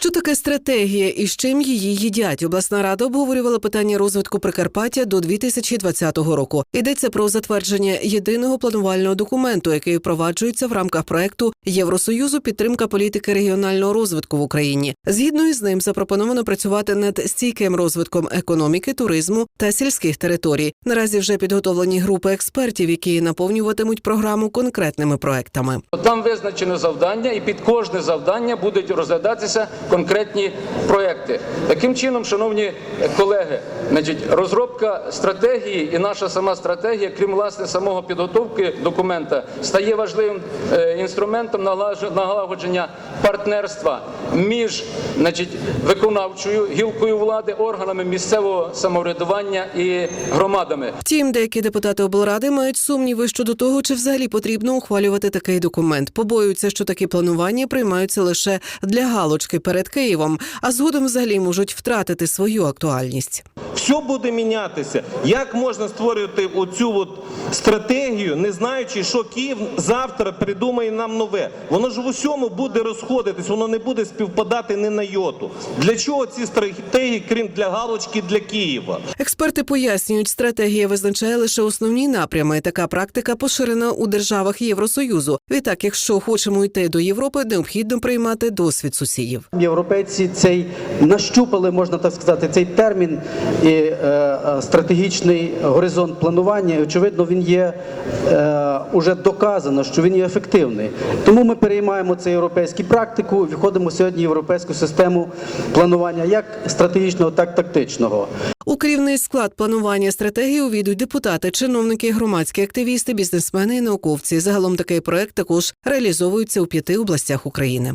Що таке стратегія і з чим її їдять? Обласна рада обговорювала питання розвитку Прикарпаття до 2020 року. Йдеться про затвердження єдиного планувального документу, який впроваджується в рамках проекту Євросоюзу підтримка політики регіонального розвитку в Україні. Згідно із ним запропоновано працювати над стійким розвитком економіки, туризму та сільських територій. Наразі вже підготовлені групи експертів, які наповнюватимуть програму конкретними проектами. Там визначено завдання, і під кожне завдання будуть розглядатися конкретні проекти. Таким чином, шановні колеги, значить, розробка стратегії і наша сама стратегія, крім власне самого підготовки документа, стає важливим е, інструментом налагодження партнерства між значить, виконавчою гілкою влади, органами місцевого самоврядування і громадами. Втім, деякі депутати облради мають сумніви щодо того, чи взагалі потрібно ухвалювати такий документ. Побоюються, що такі планування приймаються лише для галочки перед Києвом, а згодом взагалі можуть втратити свою актуальність. Все буде мінятися. Як можна створювати оцю от стратегію, не знаючи, що Київ завтра придумає нам нове? Воно ж в усьому буде розходитись, воно не буде співпадати ні на йоту. Для чого ці стратегії, крім для галочки для Києва? Експерти пояснюють, стратегія визначає лише основні напрями. Така практика поширена у державах Євросоюзу. Відтак, якщо хочемо йти до Європи, необхідно приймати досвід сусідів. Європейці цей нащупали, можна так сказати, цей термін і е, е, стратегічний горизонт планування. І, очевидно, він є е, уже доказано, що він є ефективний. Тому ми переймаємо цю європейську практику, виходимо сьогодні в європейську систему планування як стратегічного, так і тактичного. У керівний склад планування стратегії увійдуть депутати, чиновники, громадські активісти, бізнесмени і науковці. Загалом такий проект також реалізовується у п'яти областях України.